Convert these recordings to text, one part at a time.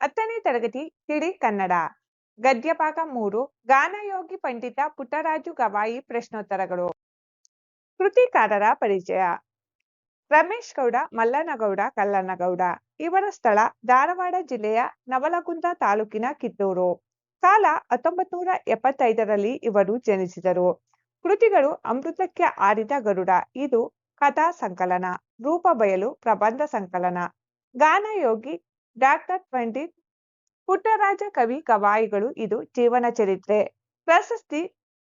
ಹತ್ತನೇ ತರಗತಿ ತಿಳಿ ಕನ್ನಡ. ಗದ್ಯಭಾಗ ಮೂರು, ಗಾನಯೋಗಿ ಪಂಡಿತ ಪುಟ್ಟರಾಜು ಗವಾಯಿ ಪ್ರಶ್ನೋತ್ತರಗಳು. ಕೃತಿಕಾರರ ಪರಿಚಯ. ರಮೇಶ್ ಗೌಡ, ಮಲ್ಲನಗೌಡ, ಕಲ್ಲನಗೌಡ. ಇವರ ಸ್ಥಳ ಧಾರವಾಡ ಜಿಲ್ಲೆಯ ನವಲಗುಂದ ತಾಲೂಕಿನ ಕಿತ್ತೂರು. ಕಾಲ ಹತ್ತೊಂಬತ್ ನೂರ ಎಪ್ಪತ್ತೈದರಲ್ಲಿ ಇವರು ಜನಿಸಿದರು. ಕೃತಿಗಳು ಅಮೃತಕ್ಕೆ ಆರಿದ ಗರುಡ. ಇದು ಕಥಾ ಸಂಕಲನ, ರೂಪ ಬಯಲು ಪ್ರಬಂಧ ಸಂಕಲನ. ಗಾನಯೋಗಿ ಡಾಕ್ಟರ್ ಪಂಡಿತ್ ಪುಟ್ಟರಾಜ ಕವಿ ಕವಾಯಿಗಳು ಇದು ಜೀವನ ಚರಿತ್ರೆ. ಪ್ರಶಸ್ತಿ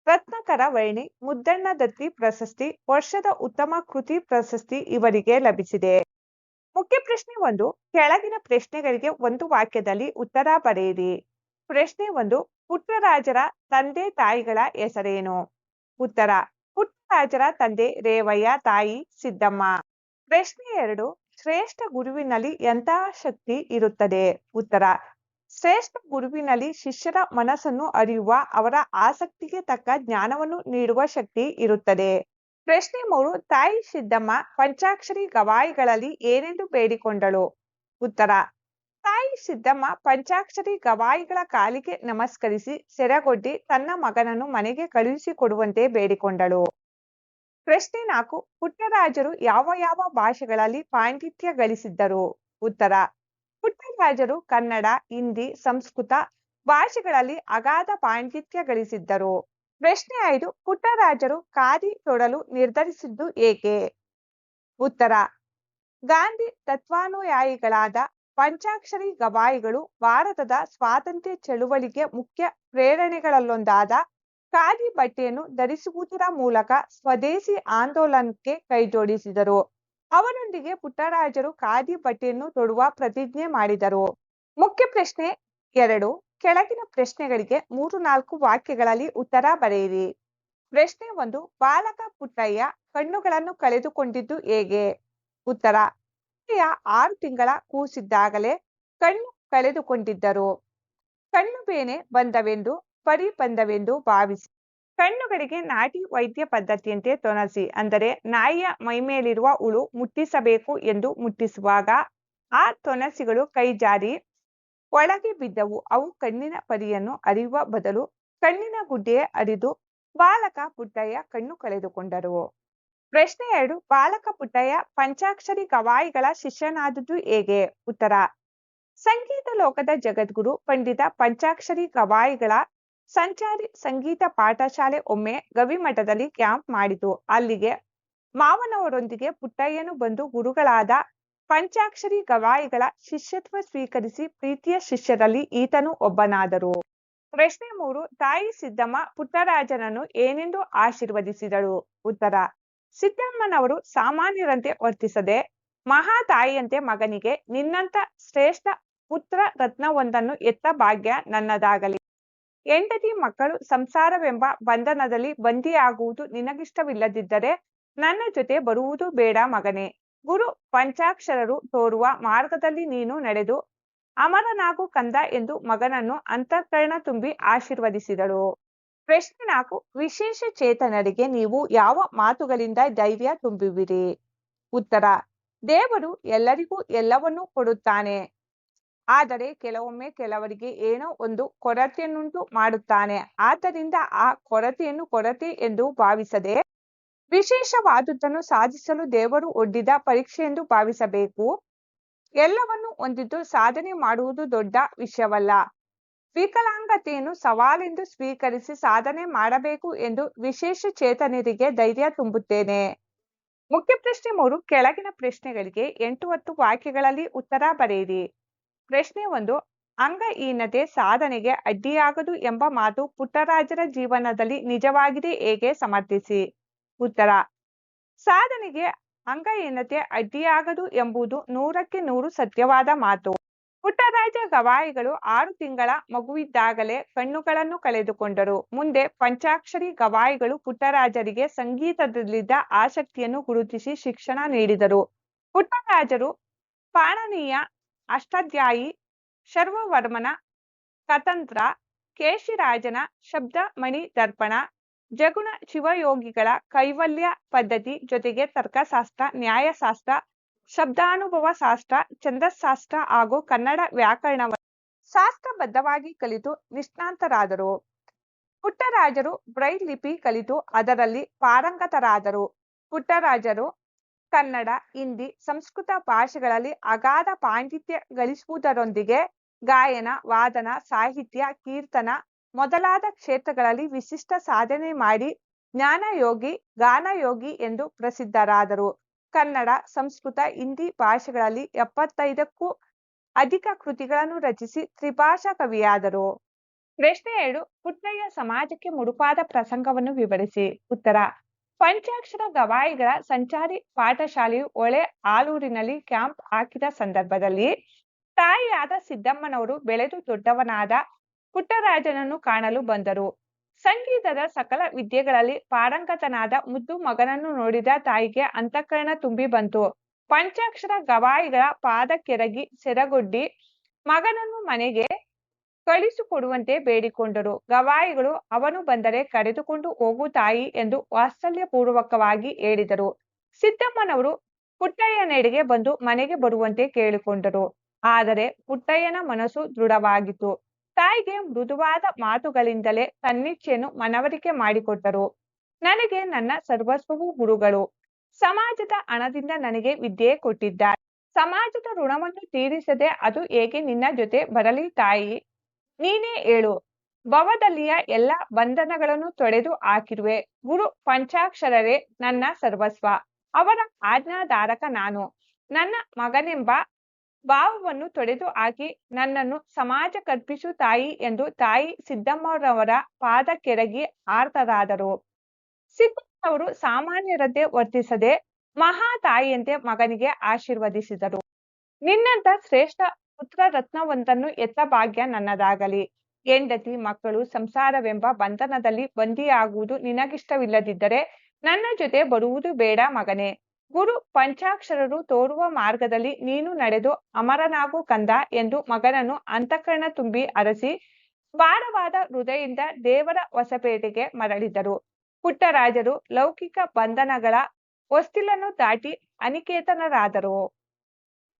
ರತ್ನಕರ ವೈಣಿ, ಮುದ್ದಣ್ಣ ದತ್ತಿ ಪ್ರಶಸ್ತಿ, ವರ್ಷದ ಉತ್ತಮ ಕೃತಿ ಪ್ರಶಸ್ತಿ ಇವರಿಗೆ ಲಭಿಸಿದೆ. ಮುಖ್ಯ ಪ್ರಶ್ನೆ ಒಂದು, ಕೆಳಗಿನ ಪ್ರಶ್ನೆಗಳಿಗೆ ಒಂದು ವಾಕ್ಯದಲ್ಲಿ ಉತ್ತರ ಬರೆಯಿರಿ. ಪ್ರಶ್ನೆ ಒಂದು, ಪುಟ್ಟರಾಜರ ತಂದೆ ತಾಯಿಗಳ ಹೆಸರೇನು? ಉತ್ತರ, ಪುಟ್ಟರಾಜರ ತಂದೆ ರೇವಯ್ಯ ತಾಯಿ ಸಿದ್ದಮ್ಮ. ಪ್ರಶ್ನೆ ಎರಡು ಶ್ರೇಷ್ಠ ಗುರುವಿನಲ್ಲಿ ಎಂತಹ ಶಕ್ತಿ ಇರುತ್ತದೆ? ಉತ್ತರ, ಶ್ರೇಷ್ಠ ಗುರುವಿನಲ್ಲಿ ಶಿಷ್ಯರ ಮನಸ್ಸನ್ನು ಅರಿಯುವ ಅವರ ಆಸಕ್ತಿಗೆ ತಕ್ಕ ಜ್ಞಾನವನ್ನು ನೀಡುವ ಶಕ್ತಿ ಇರುತ್ತದೆ. ಪ್ರಶ್ನೆ ಮೂರು, ತಾಯಿ ಸಿದ್ದಮ್ಮ ಪಂಚಾಕ್ಷರಿ ಗವಾಯಿಗಳಲ್ಲಿ ಏನೆಂದು ಬೇಡಿಕೊಂಡಳು? ಉತ್ತರ, ತಾಯಿ ಸಿದ್ದಮ್ಮ ಪಂಚಾಕ್ಷರಿ ಗವಾಯಿಗಳ ಕಾಲಿಗೆ ನಮಸ್ಕರಿಸಿ ಸೆರಗೊಡ್ಡಿ ತನ್ನ ಮಗನನ್ನು ಮನೆಗೆ ಕಳುಹಿಸಿಕೊಡುವಂತೆ ಬೇಡಿಕೊಂಡಳು. ಪ್ರಶ್ನೆ ನಾಲ್ಕು ಪುಟ್ಟರಾಜರು ಯಾವ ಯಾವ ಭಾಷೆಗಳಲ್ಲಿ ಪಾಂಡಿತ್ಯ ಗಳಿಸಿದ್ದರು? ಉತ್ತರ, ಪುಟ್ಟರಾಜರು ಕನ್ನಡ, ಹಿಂದಿ, ಸಂಸ್ಕೃತ ಭಾಷೆಗಳಲ್ಲಿ ಅಗಾಧ ಪಾಂಡಿತ್ಯ ಗಳಿಸಿದ್ದರು. ಪ್ರಶ್ನೆ ಐದು, ಪುಟ್ಟರಾಜರು ಖಾದಿ ತೊಡಲು ನಿರ್ಧರಿಸಿದ್ದು ಏಕೆ? ಉತ್ತರ, ಗಾಂಧಿ ತತ್ವಾನುಯಾಯಿಗಳಾದ ಪಂಚಾಕ್ಷರಿ ಗವಾಯಿಗಳು ಭಾರತದ ಸ್ವಾತಂತ್ರ್ಯ ಚಳುವಳಿಗೆ ಮುಖ್ಯ ಪ್ರೇರಣೆಗಳಲ್ಲೊಂದಾದ ಖಾದಿ ಬಟ್ಟೆಯನ್ನು ಧರಿಸುವುದರ ಮೂಲಕ ಸ್ವದೇಶಿ ಆಂದೋಲನಕ್ಕೆ ಕೈಜೋಡಿಸಿದರು. ಅವರೊಂದಿಗೆ ಪುಟ್ಟರಾಜರು ಖಾದಿ ಬಟ್ಟೆಯನ್ನು ತೊಡುವ ಪ್ರತಿಜ್ಞೆ ಮಾಡಿದರು. ಮುಖ್ಯ ಪ್ರಶ್ನೆ ಎರಡು. ಕೆಳಗಿನ ಪ್ರಶ್ನೆಗಳಿಗೆ ಮೂರು ನಾಲ್ಕು ವಾಕ್ಯಗಳಲ್ಲಿ ಉತ್ತರ ಬರೆಯಿರಿ. ಪ್ರಶ್ನೆ ಒಂದು. ಬಾಲಕ ಪುಟ್ಟಯ್ಯ ಕಣ್ಣುಗಳನ್ನು ಕಳೆದುಕೊಂಡಿದ್ದು ಹೇಗೆ? ಉತ್ತರ. ಪುಟ್ಟಯ್ಯ ಆರು ತಿಂಗಳ ಕೂಸಿದ್ದಾಗಲೇ ಕಣ್ಣು ಕಳೆದುಕೊಂಡಿದ್ದರು. ಕಣ್ಣು ಬೇನೆ ಬಂದವೆಂದು ಪರಿ ಬಂದವೆಂದು ಭಾವಿಸಿ. ಕಣ್ಣುಗಳಿಗೆ ನಾಟಿ ವೈದ್ಯ ಪದ್ಧತಿಯಂತೆ ತೊನಸಿ ಅಂದರೆ ನಾಯಿಯ ಮೈಮೇಲಿರುವ ಹುಳು ಮುಟ್ಟಿಸಬೇಕು ಎಂದು ಮುಟ್ಟಿಸುವಾಗ ಆ ತೊನಸಿಗಳು ಕೈಜಾರಿ ಒಳಗೆ ಬಿದ್ದವು. ಅವು ಕಣ್ಣಿನ ಪರಿಯನ್ನು ಅರಿಯುವ ಬದಲು ಕಣ್ಣಿನ ಗುಡ್ಡೆ ಅರಿದು ಬಾಲಕ ಪುಟ್ಟಯ್ಯ ಕಣ್ಣು ಕಳೆದುಕೊಂಡರು. ಪ್ರಶ್ನೆ ಎರಡು, ಬಾಲಕ ಪುಟ್ಟಯ್ಯ ಪಂಚಾಕ್ಷರಿ ಗವಾಯಿಗಳ ಶಿಷ್ಯನಾದದ್ದು ಹೇಗೆ? ಉತ್ತರ, ಸಂಗೀತ ಲೋಕದ ಜಗದ್ಗುರು ಪಂಡಿತ ಪಂಚಾಕ್ಷರಿ ಗವಾಯಿಗಳ ಸಂಚಾರಿ ಸಂಗೀತ ಪಾಠಶಾಲೆ ಒಮ್ಮೆ ಗವಿಮಠದಲ್ಲಿ ಕ್ಯಾಂಪ್ ಮಾಡಿತು. ಅಲ್ಲಿಗೆ ಮಾವನವರೊಂದಿಗೆ ಪುಟ್ಟಯ್ಯನು ಬಂದು ಗುರುಗಳಾದ ಪಂಚಾಕ್ಷರಿ ಗವಾಯಿಗಳ ಶಿಷ್ಯತ್ವ ಸ್ವೀಕರಿಸಿ ಪ್ರೀತಿಯ ಶಿಷ್ಯರಲ್ಲಿ ಈತನು ಒಬ್ಬನಾದರು. ಪ್ರಶ್ನೆ ಮೂರು, ತಾಯಿ ಸಿದ್ದಮ್ಮ ಪುಟ್ಟರಾಜನನ್ನು ಏನೆಂದು ಆಶೀರ್ವದಿಸಿದಳು? ಉತ್ತರ, ಸಿದ್ದಮ್ಮನವರು ಸಾಮಾನ್ಯರಂತೆ ವರ್ತಿಸದೆ ಮಹಾ ತಾಯಿಯಂತೆ ಮಗನಿಗೆ ನಿನ್ನಂತ ಶ್ರೇಷ್ಠ ಪುತ್ರ ರತ್ನವೊಂದನ್ನು ಎತ್ತ ಭಾಗ್ಯ ನನ್ನದಾಗಲಿ. ಹೆಂಡತಿ ಮಕ್ಕಳು ಸಂಸಾರವೆಂಬ ಬಂಧನದಲ್ಲಿ ಬಂಧಿಯಾಗುವುದು ನಿನಗಿಷ್ಟವಿಲ್ಲದಿದ್ದರೆ ನನ್ನ ಜೊತೆ ಬರುವುದು ಬೇಡ ಮಗನೇ. ಗುರು ಪಂಚಾಕ್ಷರರು ತೋರುವ ಮಾರ್ಗದಲ್ಲಿ ನೀನು ನಡೆದು ಅಮರನಾಗು ಕಂದ ಎಂದು ಮಗನನ್ನು ಅಂತಃಕರಣ ತುಂಬಿ ಆಶೀರ್ವದಿಸಿದಳು. ಪ್ರಶ್ನೆ ನಾಲ್ಕು, ವಿಶೇಷ ಚೇತನರಿಗೆ ನೀವು ಯಾವ ಮಾತುಗಳಿಂದ ಧೈರ್ಯ ತುಂಬುವಿರಿ ಉತ್ತರ, ದೇವರು ಎಲ್ಲರಿಗೂ ಎಲ್ಲವನ್ನೂ ಕೊಡುತ್ತಾನೆ. ಆದರೆ ಕೆಲವೊಮ್ಮೆ ಕೆಲವರಿಗೆ ಏನೋ ಒಂದು ಕೊರತೆಯನ್ನುಂಟು ಮಾಡುತ್ತಾನೆ. ಆದ್ದರಿಂದ ಆ ಕೊರತೆಯನ್ನು ಕೊರತೆ ಎಂದು ಭಾವಿಸದೆ ವಿಶೇಷವಾದುದನ್ನು ಸಾಧಿಸಲು ದೇವರು ಒಡ್ಡಿದ ಪರೀಕ್ಷೆ ಎಂದು ಭಾವಿಸಬೇಕು. ಎಲ್ಲವನ್ನು ಹೊಂದಿದ್ದು ಸಾಧನೆ ಮಾಡುವುದು ದೊಡ್ಡ ವಿಷಯವಲ್ಲ. ವಿಕಲಾಂಗತೆಯನ್ನು ಸವಾಲೆಂದು ಸ್ವೀಕರಿಸಿ ಸಾಧನೆ ಮಾಡಬೇಕು ಎಂದು ವಿಶೇಷ ಚೇತನರಿಗೆ ಧೈರ್ಯ ತುಂಬುತ್ತೇನೆ. ಮುಖ್ಯ ಪ್ರಶ್ನೆ ಮೂರು, ಕೆಳಗಿನ ಪ್ರಶ್ನೆಗಳಿಗೆ ಎಂಟು ಹತ್ತು ವಾಕ್ಯಗಳಲ್ಲಿ ಉತ್ತರ ಬರೆಯಿರಿ. ಪ್ರಶ್ನೆ ಒಂದು, ಅಂಗಹೀನತೆ ಸಾಧನೆಗೆ ಅಡ್ಡಿಯಾಗದು ಎಂಬ ಮಾತು ಪುಟ್ಟರಾಜರ ಜೀವನದಲ್ಲಿ ನಿಜವಾಗಿದೆ ಹೇಗೆ ಸಮರ್ಥಿಸಿ? ಉತ್ತರ, ಸಾಧನೆಗೆ ಅಂಗಹೀನತೆ ಅಡ್ಡಿಯಾಗದು ಎಂಬುದು ನೂರಕ್ಕೆ ನೂರು ಸತ್ಯವಾದ ಮಾತು. ಪುಟ್ಟರಾಜ ಗವಾಯಿಗಳು ಆರು ತಿಂಗಳ ಮಗುವಿದ್ದಾಗಲೇ ಕಣ್ಣುಗಳನ್ನು ಕಳೆದುಕೊಂಡರು. ಮುಂದೆ ಪಂಚಾಕ್ಷರಿ ಗವಾಯಿಗಳು ಪುಟ್ಟರಾಜರಿಗೆ ಸಂಗೀತದಲ್ಲಿದ್ದ ಆಸಕ್ತಿಯನ್ನು ಗುರುತಿಸಿ ಶಿಕ್ಷಣ ನೀಡಿದರು. ಪುಟ್ಟರಾಜರು ಪಾಣನೀಯ ಅಷ್ಟಾಧ್ಯಾಯಿ ಶರ್ವವರ್ಮನ ಕತಂತ್ರ ಕೇಶಿರಾಜನ ಶಬ್ದಮಣಿ ದರ್ಪಣ ಜಗುಣ ಶಿವಯೋಗಿಗಳ ಕೈವಲ್ಯ ಪದ್ಧತಿ ಜೊತೆಗೆ ತರ್ಕಶಾಸ್ತ್ರ, ನ್ಯಾಯಶಾಸ್ತ್ರ ಶಬ್ದಾನುಭವ ಶಾಸ್ತ್ರ ಛಂದಸ್ಶಾಸ್ತ್ರ ಹಾಗೂ ಕನ್ನಡ ವ್ಯಾಕರಣ ಶಾಸ್ತ್ರಬದ್ಧವಾಗಿ ಕಲಿತು ನಿಷ್ಣಾಂತರಾದರು ಪುಟ್ಟರಾಜರು ಬ್ರೈಲ್ ಲಿಪಿ ಕಲಿತು ಅದರಲ್ಲಿ ಪಾರಂಗತರಾದರು. ಪುಟ್ಟರಾಜರು ಕನ್ನಡ, ಹಿಂದಿ, ಸಂಸ್ಕೃತ ಭಾಷೆಗಳಲ್ಲಿ ಅಗಾಧ ಪಾಂಡಿತ್ಯ ಗಳಿಸುವುದರೊಂದಿಗೆ ಗಾಯನ, ವಾದನ, ಸಾಹಿತ್ಯ, ಕೀರ್ತನ ಮೊದಲಾದ ಕ್ಷೇತ್ರಗಳಲ್ಲಿ ವಿಶಿಷ್ಟ ಸಾಧನೆ ಮಾಡಿ ಜ್ಞಾನಯೋಗಿ, ಗಾನಯೋಗಿ ಎಂದು ಪ್ರಸಿದ್ಧರಾದರು. ಕನ್ನಡ, ಸಂಸ್ಕೃತ, ಹಿಂದಿ ಭಾಷೆಗಳಲ್ಲಿ ಎಪ್ಪತ್ತೈದಕ್ಕೂ ಅಧಿಕ ಕೃತಿಗಳನ್ನು ರಚಿಸಿ ತ್ರಿಭಾಷಾ ಕವಿಯಾದರು. ಪ್ರಶ್ನೆ ಏಳು ಪುಟ್ಟಯ್ಯ ಸಮಾಜಕ್ಕೆ ಮುಡುಪಾದ ಪ್ರಸಂಗವನ್ನು ವಿವರಿಸಿ. ಉತ್ತರ ಪಂಚಾಕ್ಷರ ಗವಾಯಿಗಳ ಸಂಚಾರಿ ಪಾಠಶಾಲೆಯು ಒಳೆ ಆಲೂರಿನಲ್ಲಿ ಕ್ಯಾಂಪ್ ಹಾಕಿದ ಸಂದರ್ಭದಲ್ಲಿ ತಾಯಿಯಾದ ಸಿದ್ದಮ್ಮನವರು ಬೆಳೆದು ದೊಡ್ಡವನಾದ ಪುಟ್ಟರಾಜನನ್ನು ಕಾಣಲು ಬಂದರು. ಸಂಗೀತದ ಸಕಲ ವಿದ್ಯೆಗಳಲ್ಲಿ ಪಾರಂಗತನಾದ ಮುದ್ದು ಮಗನನ್ನು ನೋಡಿದ ತಾಯಿಗೆ ಅಂತಃಕರಣ ತುಂಬಿ ಬಂತು. ಪಂಚಾಕ್ಷರ ಗವಾಯಿಗಳ ಪಾದಕ್ಕೆರಗಿ ಸೆರಗೊಡ್ಡಿ ಮಗನನ್ನು ಮನೆಗೆ ಕಳಿಸಿಕೊಡುವಂತೆ ಬೇಡಿಕೊಂಡರು. ಗವಾಯಿಗಳು ಅವನು ಬಂದರೆ ಕರೆದುಕೊಂಡು ಹೋಗು ತಾಯಿ ಎಂದು ವಾತ್ಸಲ್ಯಪೂರ್ವಕವಾಗಿ ಹೇಳಿದರು. ಸಿದ್ದಮ್ಮನವರು ಪುಟ್ಟಯ್ಯನೆಡೆಗೆ ಬಂದು ಮನೆಗೆ ಬರುವಂತೆ ಕೇಳಿಕೊಂಡರು. ಆದರೆ ಪುಟ್ಟಯ್ಯನ ಮನಸ್ಸು ದೃಢವಾಗಿತ್ತು. ತಾಯಿಗೆ ಮೃದುವಾದ ಮಾತುಗಳಿಂದಲೇ ತನ್ನಿಚ್ಛೆಯನ್ನು ಮನವರಿಕೆ ಮಾಡಿಕೊಟ್ಟರು. ನನಗೆ ನನ್ನ ಸರ್ವಸ್ವವು ಗುರುಗಳು. ಸಮಾಜದ ಹಣದಿಂದ ನನಗೆ ವಿದ್ಯೆ ಕೊಟ್ಟಿದ್ದಾರೆ. ಸಮಾಜದ ಋಣವನ್ನು ತೀರಿಸದೆ ಅದು ಹೇಗೆ ನಿನ್ನ ಜೊತೆ ಬರಲಿ ತಾಯಿ? ನೀನೇ ಹೇಳು ಭವದಲ್ಲಿಯ ಎಲ್ಲ ಬಂಧನಗಳನ್ನು ತೊಡೆದು ಹಾಕಿರುವೆ. ಗುರು ಪಂಚಾಕ್ಷರರೇ ನನ್ನ ಸರ್ವಸ್ವ. ಅವರ ಆಜ್ಞಾಧಾರಕ ನಾನು. ನನ್ನ ಮಗನೆಂಬ ಭಾವವನ್ನು ತೊಡೆದು ಹಾಕಿ ನನ್ನನ್ನು ಸಮಾಜ ಕಲ್ಪಿಸು ತಾಯಿ ಎಂದು ತಾಯಿ ಸಿದ್ದಮ್ಮರವರ ಪಾದಕ್ಕೆರಗಿ ಆರ್ತರಾದರು. ಸಿದ್ದಮ್ಮರವರು ಸಾಮಾನ್ಯರಂತೆ ವರ್ತಿಸದೆ ಮಹಾ ತಾಯಿಯಂತೆ ಮಗನಿಗೆ ಆಶೀರ್ವದಿಸಿದರು. ನಿನ್ನಂತ ಶ್ರೇಷ್ಠ ಪುತ್ರ ರತ್ನವೊಂದನ್ನು ಎತ್ತ ಭಾಗ್ಯ ನನ್ನದಾಗಲಿ. ಹೆಂಡತಿ, ಮಕ್ಕಳು, ಸಂಸಾರವೆಂಬ ಬಂಧನದಲ್ಲಿ ಬಂದಿಯಾಗುವುದು ನಿನಗಿಷ್ಟವಿಲ್ಲದಿದ್ದರೆ ನನ್ನ ಜೊತೆ ಬರುವುದು ಬೇಡ ಮಗನೇ. ಗುರು ಪಂಚಾಕ್ಷರರು ತೋರುವ ಮಾರ್ಗದಲ್ಲಿ ನೀನು ನಡೆದು ಅಮರನಾಗು ಕಂದ ಎಂದು ಮಗನನ್ನು ಅಂತಃಕರಣ ತುಂಬಿ ಅರಸಿ ಭಾರವಾದ ಹೃದಯದಿಂದ ದೇವರ ಹೊಸಪೇಟೆಗೆ ಮರಳಿದರು. ಪುಟ್ಟರಾಜರು ಲೌಕಿಕ ಬಂಧನಗಳ ಹೊಸ್ತಿಲನ್ನು ದಾಟಿ ಅನಿಕೇತನರಾದರು.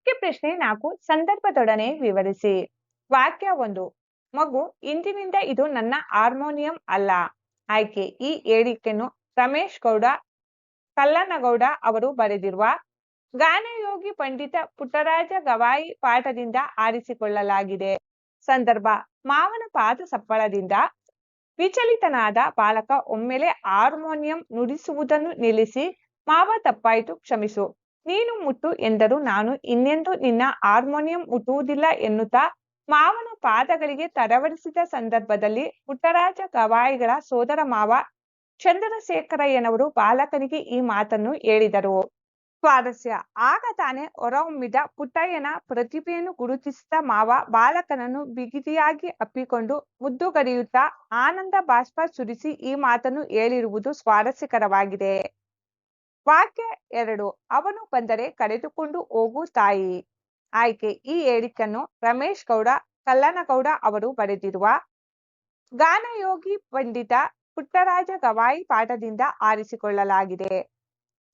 ಮುಖ್ಯ ಪ್ರಶ್ನೆ ನಾಲ್ಕು ಸಂದರ್ಭದೊಡನೆ ವಿವರಿಸಿ. ವಾಕ್ಯ ಒಂದು, ಮಗು, ಇಂದಿನಿಂದ ಇದು ನನ್ನ ಹಾರ್ಮೋನಿಯಂ ಅಲ್ಲ. ಆಯ್ಕೆ, ಈ ಹೇಳಿಕೆಯನ್ನು ರಮೇಶ್ ಗೌಡ, ಕಲ್ಲನಗೌಡ ಅವರು ಬರೆದಿರುವ ಗಾನಯೋಗಿ ಪಂಡಿತ ಪುಟ್ಟರಾಜ ಗವಾಯಿ ಪಾಠದಿಂದ ಆರಿಸಿಕೊಳ್ಳಲಾಗಿದೆ. ಸಂದರ್ಭ, ಮಾವನ ಪಾದ ಸಪ್ಪಳದಿಂದ ವಿಚಲಿತನಾದ ಬಾಲಕ ಒಮ್ಮೆಲೆ ಹಾರ್ಮೋನಿಯಂ ನುಡಿಸುವುದನ್ನು ನಿಲ್ಲಿಸಿ ಮಾವ ತಪ್ಪಾಯಿತು, ಕ್ಷಮಿಸು. ನೀನು ಮುಟ್ಟು ಎಂದರು ನಾನು ಇನ್ನೆಂದು ನಿನ್ನ ಹಾರ್ಮೋನಿಯಂ ಮುಟ್ಟುವುದಿಲ್ಲ ಎನ್ನುತ್ತಾ ಮಾವನ ಪಾದಗಳಿಗೆ ತರವರಿಸಿದ ಸಂದರ್ಭದಲ್ಲಿ ಪುಟ್ಟರಾಜ ಗವಾಯಿಗಳ ಸೋದರ ಮಾವ ಚಂದ್ರಶೇಖರಯ್ಯನವರು ಬಾಲಕನಿಗೆ ಈ ಮಾತನ್ನು ಹೇಳಿದರು. ಸ್ವಾರಸ್ಯ. ಆಗ ತಾನೇ ಹೊರಹೊಮ್ಮಿದ ಪುಟ್ಟಯ್ಯನ ಪ್ರತಿಭೆಯನ್ನು ಗುರುತಿಸಿದ ಮಾವ ಬಾಲಕನನ್ನು ಬಿಗಿದಿಯಾಗಿ ಅಪ್ಪಿಕೊಂಡು ಮುದ್ದುಗರಿಯುತ್ತಾ ಆನಂದ ಬಾಷ್ಪ ಸುರಿಸಿ ಈ ಮಾತನ್ನು ಹೇಳಿರುವುದು ಸ್ವಾರಸ್ಯಕರವಾಗಿದೆ. ವಾಕ್ಯ ಎರಡು, ಅವನು ಬಂದರೆ ಕರೆದುಕೊಂಡು ಹೋಗು ತಾಯಿ. ಆಯ್ಕೆ, ಈ ಹೇಳಿಕೆಯನ್ನು ರಮೇಶ್ ಗೌಡ, ಕಲ್ಲನಗೌಡ ಅವರು ಬರೆದಿರುವ ಗಾನಯೋಗಿ ಪಂಡಿತ ಪುಟ್ಟರಾಜ ಗವಾಯಿ ಪಾಠದಿಂದ ಆರಿಸಿಕೊಳ್ಳಲಾಗಿದೆ.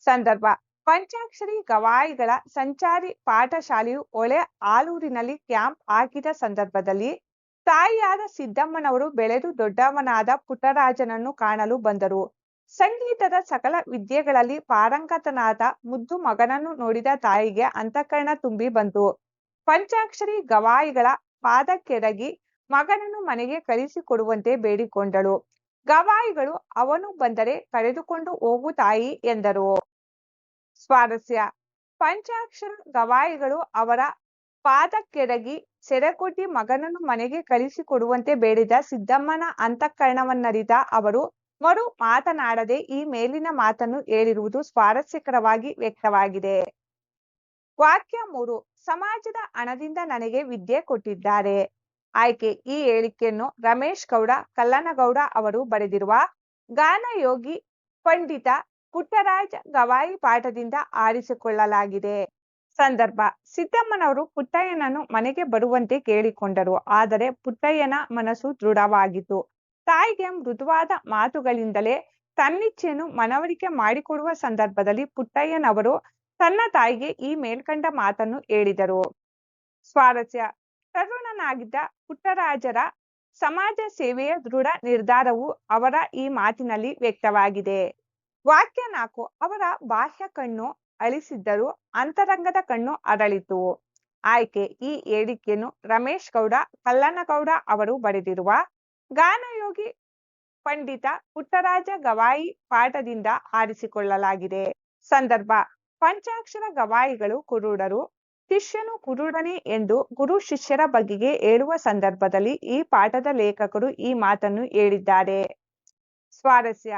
ಸಂದರ್ಭ, ಪಂಚಾಕ್ಷರಿ ಗವಾಯಿಗಳ ಸಂಚಾರಿ ಪಾಠಶಾಲೆಯು ಒಳೆ ಆಲೂರಿನಲ್ಲಿ ಕ್ಯಾಂಪ್ ಹಾಕಿದ ಸಂದರ್ಭದಲ್ಲಿ ತಾಯಿಯಾದ ಸಿದ್ದಮ್ಮನವರು ಬೆಳೆದು ದೊಡ್ಡವನಾದ ಪುಟ್ಟರಾಜನನ್ನು ಕಾಣಲು ಬಂದರು. ಸಂಗೀತದ ಸಕಲ ವಿದ್ಯೆಗಳಲ್ಲಿ ಪಾರಂಗತನಾದ ಮುದ್ದು ಮಗನನ್ನು ನೋಡಿದ ತಾಯಿಗೆ ಅಂತಃಕರಣ ತುಂಬಿ ಬಂತು. ಪಂಚಾಕ್ಷರಿ ಗವಾಯಿಗಳ ಪಾದಕ್ಕೆರಗಿ ಮಗನನ್ನು ಮನೆಗೆ ಕರೆಸಿಕೊಡುವಂತೆ ಬೇಡಿಕೊಂಡಳು. ಗವಾಯಿಗಳು ಅವನು ಬಂದರೆ ಕರೆದುಕೊಂಡು ಹೋಗು ತಾಯಿ ಎಂದರು. ಸ್ವಾರಸ್ಯ. ಪಂಚಾಕ್ಷರ ಗವಾಯಿಗಳು ಅವರ ಪಾದಕ್ಕೆರಗಿ ಸೆರೆಕೊಟ್ಟಿ ಮಗನನ್ನು ಮನೆಗೆ ಕಳಿಸಿಕೊಡುವಂತೆ ಬೇಡಿದ ಸಿದ್ದಮ್ಮನ ಅಂತಃಕರಣವನ್ನರಿತ ಅವರು ಮರು ಮಾತನಾಡದೆ ಈ ಮೇಲಿನ ಮಾತನ್ನು ಹೇಳಿರುವುದು ಸ್ವಾರಸ್ಯಕರವಾಗಿ ವ್ಯಕ್ತವಾಗಿದೆ. ವಾಕ್ಯ ಮೂರು, ಸಮಾಜದ ಹಣದಿಂದ ನನಗೆ ವಿದ್ಯೆ ಕೊಟ್ಟಿದ್ದಾರೆ. ಆಯ್ಕೆ, ಈ ಹೇಳಿಕೆಯನ್ನು ರಮೇಶ್ ಗೌಡ, ಕಲ್ಲನಗೌಡ ಅವರು ಬರೆದಿರುವ ಗಾನಯೋಗಿ ಪಂಡಿತ ಪುಟ್ಟರಾಜ ಗವಾಯಿ ಪಾಠದಿಂದ ಆರಿಸಿಕೊಳ್ಳಲಾಗಿದೆ. ಸಂದರ್ಭ, ಸಿದ್ದಮ್ಮನವರು ಪುಟ್ಟಯ್ಯನನ್ನು ಮನೆಗೆ ಬರುವಂತೆ ಕೇಳಿಕೊಂಡರು, ಆದರೆ ಪುಟ್ಟಯ್ಯನ ಮನಸ್ಸು ದೃಢವಾಗಿತ್ತು. ತಾಯಿಗೆ ಮೃದುವಾದ ಮಾತುಗಳಿಂದಲೇ ತನ್ನಿಚ್ಛೆಯನ್ನು ಮನವರಿಕೆ ಮಾಡಿಕೊಡುವ ಸಂದರ್ಭದಲ್ಲಿ ಪುಟ್ಟಯ್ಯನವರು ತನ್ನ ತಾಯಿಗೆ ಈ ಮೇಲ್ಕಂಡ ಮಾತನ್ನು ಹೇಳಿದರು. ಸ್ವಾರಸ್ಯ. ತರುಣನಾಗಿದ್ದ ಪುಟ್ಟರಾಜರ ಸಮಾಜ ಸೇವೆಯ ದೃಢ ನಿರ್ಧಾರವು ಅವರ ಈ ಮಾತಿನಲ್ಲಿ ವ್ಯಕ್ತವಾಗಿದೆ. ವಾಕ್ಯ ನಾಲ್ಕು. ಅವರ ಬಾಹ್ಯ ಕಣ್ಣು ಅಳಿಸಿದ್ದರೂ ಅಂತರಂಗದ ಕಣ್ಣು ಅರಳಿತು. ಆಯ್ಕೆ. ಈ ಹೇಳಿಕೆಯನ್ನು ರಮೇಶ್ ಗೌಡ, ಕಲ್ಲನಗೌಡ ಅವರು ಬರೆದಿರುವ ಗಾನಯೋಗಿ ಪಂಡಿತ ಪುಟ್ಟರಾಜ ಗವಾಯಿ ಪಾಠದಿಂದ ಆರಿಸಿಕೊಳ್ಳಲಾಗಿದೆ. ಸಂದರ್ಭ, ಪಂಚಾಕ್ಷರ ಗವಾಯಿಗಳು ಕುರುಡರು, ಶಿಷ್ಯನು ಕುರುಡನೇ ಎಂದು ಗುರು ಶಿಷ್ಯರ ಬಗೆಗೆ ಹೇಳುವ ಸಂದರ್ಭದಲ್ಲಿ ಈ ಪಾಠದ ಲೇಖಕರು ಈ ಮಾತನ್ನು ಹೇಳಿದ್ದಾರೆ. ಸ್ವಾರಸ್ಯ,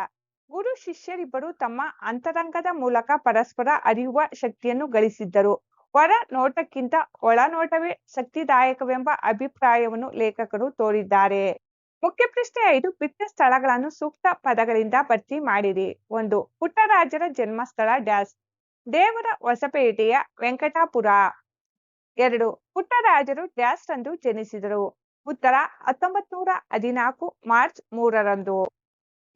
ಗುರು ಶಿಷ್ಯರಿಬ್ಬರು ತಮ್ಮ ಅಂತರಂಗದ ಮೂಲಕ ಪರಸ್ಪರ ಅರಿಯುವ ಶಕ್ತಿಯನ್ನು ಗಳಿಸಿದ್ದರು. ಹೊರ ನೋಟಕ್ಕಿಂತ ಒಳನೋಟವೇ ಶಕ್ತಿದಾಯಕವೆಂಬ ಅಭಿಪ್ರಾಯವನ್ನು ಲೇಖಕರು ತೋರಿದ್ದಾರೆ. ಮುಖ್ಯ ಪ್ರಶ್ನೆ ಐದು ಬಿಟ್ಟ ಸ್ಥಳಗಳನ್ನು ಸೂಕ್ತ ಪದಗಳಿಂದ ಭರ್ತಿ ಮಾಡಿರಿ. ಒಂದು, ಪುಟ್ಟರಾಜರ ಜನ್ಮಸ್ಥಳ ಡ್ಯಾಸ್, ದೇವರ ಹೊಸಪೇಟೆಯ ವೆಂಕಟಾಪುರ. ಎರಡು, ಪುಟ್ಟರಾಜರು ಡ್ಯಾಸ್ ರಂದು ಜನಿಸಿದರು. ಉತ್ತರ ಹತ್ತೊಂಬತ್ ನೂರ ಹದಿನಾಲ್ಕು, ಮಾರ್ಚ್ ಮೂರರಂದು.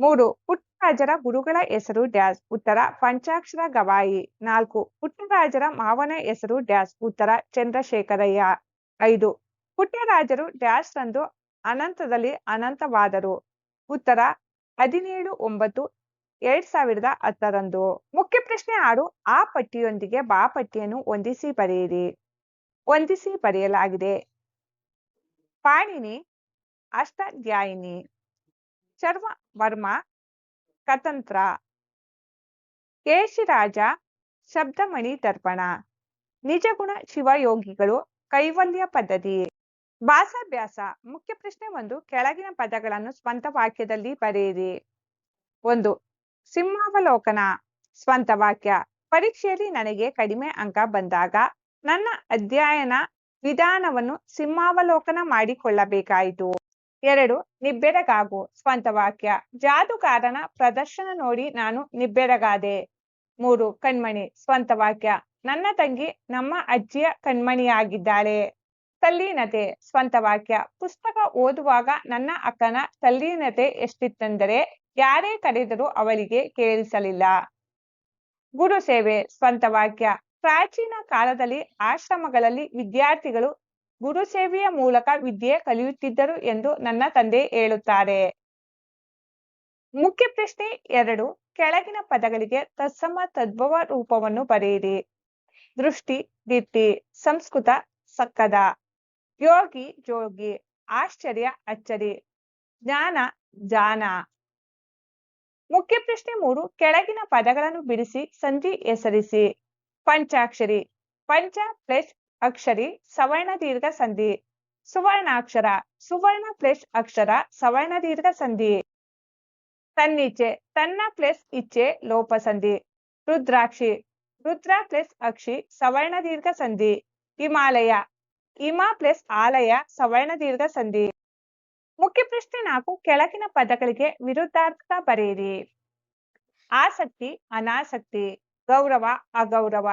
ಮೂರು, ಪುಟ್ಟರಾಜರ ಗುರುಗಳ ಹೆಸರು ಡ್ಯಾಸ್, ಉತ್ತರ, ಪಂಚಾಕ್ಷರ ಗವಾಯಿ. ನಾಲ್ಕು, ಪುಟ್ಟರಾಜರ ಮಾವನ ಹೆಸರು ಡ್ಯಾಸ್, ಉತ್ತರ, ಚಂದ್ರಶೇಖರಯ್ಯ. ಐದು, ಪುಟ್ಟರಾಜರು ಡ್ಯಾಸ್ ರಂದು ಅನಂತದಲ್ಲಿ ಅನಂತವಾದರು. ಉತ್ತರ, ಹದಿನೇಳು ಒಂಬತ್ತು, ಎರಡ್ ಸಾವಿರದ ಹತ್ತರಂದು. ಮುಖ್ಯ ಪ್ರಶ್ನೆ ಆರು, ಆ ಪಟ್ಟಿಯೊಂದಿಗೆ ಬಾ ಪಟ್ಟಿಯನ್ನು ಹೊಂದಿಸಿ ಬರೆಯಿರಿ. ಹೊಂದಿಸಿ ಬರೆಯಲಾಗಿದೆ. ಪಾಣಿನಿ, ಅಷ್ಟಾಧ್ಯಾಯಿನಿ ಶರ್ವ ವರ್ಮ ಕತಂತ್ರ ಕೇಶಿರಾಜ ಶಬ್ದಮಣಿ ದರ್ಪಣ ನಿಜಗುಣ ಶಿವಯೋಗಿಗಳು, ಕೈವಲ್ಯ ಪದ್ಧತಿ. ಭಾಷಾಭ್ಯಾಸ ಮುಖ್ಯ ಪ್ರಶ್ನೆ ಒಂದು, ಕೆಳಗಿನ ಪದಗಳನ್ನು ಸ್ವಂತ ವಾಕ್ಯದಲ್ಲಿ ಬರೆಯಿರಿ. ಒಂದು, ಸಿಂಹಾವಲೋಕನ ಸ್ವಂತ ವಾಕ್ಯ. ಪರೀಕ್ಷೆಯಲ್ಲಿ ನನಗೆ ಕಡಿಮೆ ಅಂಕ ಬಂದಾಗ ನನ್ನ ಅಧ್ಯಯನ ವಿಧಾನವನ್ನು ಸಿಂಹಾವಲೋಕನ ಮಾಡಿಕೊಳ್ಳಬೇಕಾಯಿತು. ಎರಡು, ನಿಬ್ಬೆರಗಾಗು, ಸ್ವಂತ ವಾಕ್ಯ. ಜಾದುಗಾರನ ಪ್ರದರ್ಶನ ನೋಡಿ ನಾನು ನಿಬ್ಬೆರಗಾದೆ. ಮೂರು, ಕಣ್ಮಣಿ, ಸ್ವಂತ ವಾಕ್ಯ. ನನ್ನ ತಂಗಿ ನಮ್ಮ ಅಜ್ಜಿಯ ಕಣ್ಮಣಿಯಾಗಿದ್ದಾಳೆ. ತಲ್ಲೀನತೆ, ಸ್ವಂತ ವಾಕ್ಯ. ಪುಸ್ತಕ ಓದುವಾಗ ನನ್ನ ಅಕ್ಕನ ತಲ್ಲೀನತೆ ಎಷ್ಟಿತ್ತೆಂದರೆ, ಯಾರೇ ಕರೆದರೂ ಅವಳಿಗೆ ಕೇಳಿಸಲಿಲ್ಲ. ಗುರು ಸೇವೆ, ಸ್ವಂತ ವಾಕ್ಯ. ಪ್ರಾಚೀನ ಕಾಲದಲ್ಲಿ ಆಶ್ರಮಗಳಲ್ಲಿ ವಿದ್ಯಾರ್ಥಿಗಳು ಗುರು ಸೇವೆಯ ಮೂಲಕ ವಿದ್ಯೆ ಕಲಿಯುತ್ತಿದ್ದರು ಎಂದು ನನ್ನ ತಂದೆ ಹೇಳುತ್ತಾರೆ. ಮುಖ್ಯ ಪ್ರಶ್ನೆ ಎರಡು. ಕೆಳಗಿನ ಪದಗಳಿಗೆ ತತ್ಸಮ ತದ್ಭವ ರೂಪವನ್ನು ಬರೆಯಿರಿ. ದೃಷ್ಟಿ, ದಿಟ್ಟಿ. ಸಂಸ್ಕೃತ, ಸಕ್ಕದ. ಯೋಗಿ, ಜೋಗಿ, ಆಶ್ಚರ್ಯ, ಅಚ್ಚರಿ, ಜ್ಞಾನ ಜಾನ ಮುಖ್ಯ ಪ್ರಶ್ನೆ ಮೂರು, ಕೆಳಗಿನ ಪದಗಳನ್ನು ಬಿಡಿಸಿ, ಸಂಧಿ ಹೆಸರಿಸಿ. ಪಂಚಾಕ್ಷರಿ, ಪಂಚ ಪ್ಲಸ್ ಅಕ್ಷರಿ, ಸವರ್ಣ ದೀರ್ಘ ಸಂಧಿ. ಸುವರ್ಣಾಕ್ಷರ, ಸುವರ್ಣ ಪ್ಲಸ್ ಅಕ್ಷರ, ಸವರ್ಣ ದೀರ್ಘ ಸಂಧಿ. ತನ್ನಿಚ್ಛೆ ತನ್ನ ಪ್ಲಸ್ ಇಚ್ಛೆ ಲೋಪ ಸಂಧಿ. ರುದ್ರಾಕ್ಷಿ, ರುದ್ರ ಪ್ಲಸ್ ಅಕ್ಷಿ, ಸವರ್ಣ ದೀರ್ಘ ಸಂಧಿ. ಹಿಮಾಲಯ ಹಿಮ ಪ್ಲಸ್ ಆಲಯ ಸವರ್ಣ ದೀರ್ಘ ಸಂಧಿ. ಮುಖ್ಯ ಪ್ರಶ್ನೆ ನಾಲ್ಕು, ಕೆಳಗಿನ ಪದಗಳಿಗೆ ವಿರುದ್ಧಾರ್ಥ ಬರೆಯಿರಿ. ಆಸಕ್ತಿ, ಅನಾಸಕ್ತಿ, ಗೌರವ, ಅಗೌರವ.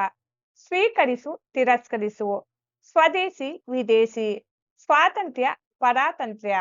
ಸ್ವೀಕರಿಸು, ತಿರಸ್ಕರಿಸು. ಸ್ವದೇಶಿ, ವಿದೇಶಿ. ಸ್ವಾತಂತ್ರ್ಯ, ಪರಾತಂತ್ರ್ಯ.